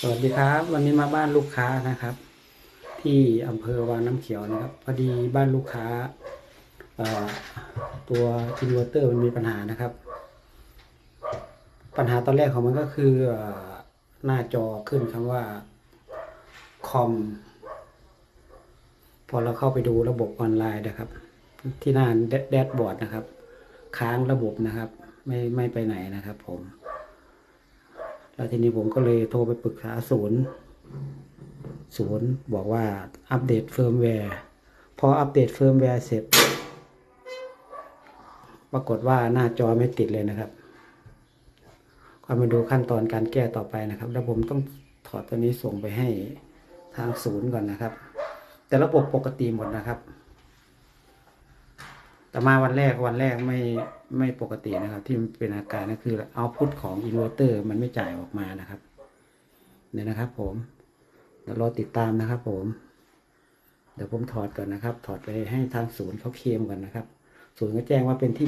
สวัสดีครับ วันนี้มาบ้านลูกค้านะครับ ที่อำเภอวางน้ำเขียวนะครับพอดีบ้านลูกค้าตัวอินเวอร์เตอร์มันมีปัญหานะครับ ปัญหาตอนแรกของมันก็คือเอ่อหน้าจอขึ้นคำว่าคอมพอเราเข้าไปดูระบบออนไลน์นะครับ ที่หน้าแดชบอร์ดนะครับ ค้างระบบนะครับ ไม่ไม่ไปไหนนะครับผม แล้วทีนี้ผมก็เลยโทรไปปรึกษาศูนย์ ศูนย์บอกว่าอัปเดตเฟิร์มแวร์พออัปเดตเฟิร์มแวร์เสร็จ ปรากฏว่าหน้าจอไม่ติดเลยนะครับก็มาดูขั้นตอนการแก้ต่อไปนะครับ แล้วผมต้องถอดตัวนี้ส่งไปให้ทางศูนย์ก่อนนะครับ แต่ระบบปกติหมดนะครับ แต่มาวันแรกวันแรกไม่ไม่ปกตินะครับ ที่เป็นอาการก็คือเอาพุทของอินเวอร์เตอร์มันไม่จ่ายออกมานะครับเนี่ยนะครับ ผมเดี๋ยวรอติดตามนะครับ ผม เดี๋ยวผมถอดก่อนนะครับ ถอดไปให้ทางศูนย์เขาเคลมก่อนนะครับ ศูนย์ก็แจ้งว่าเป็นที่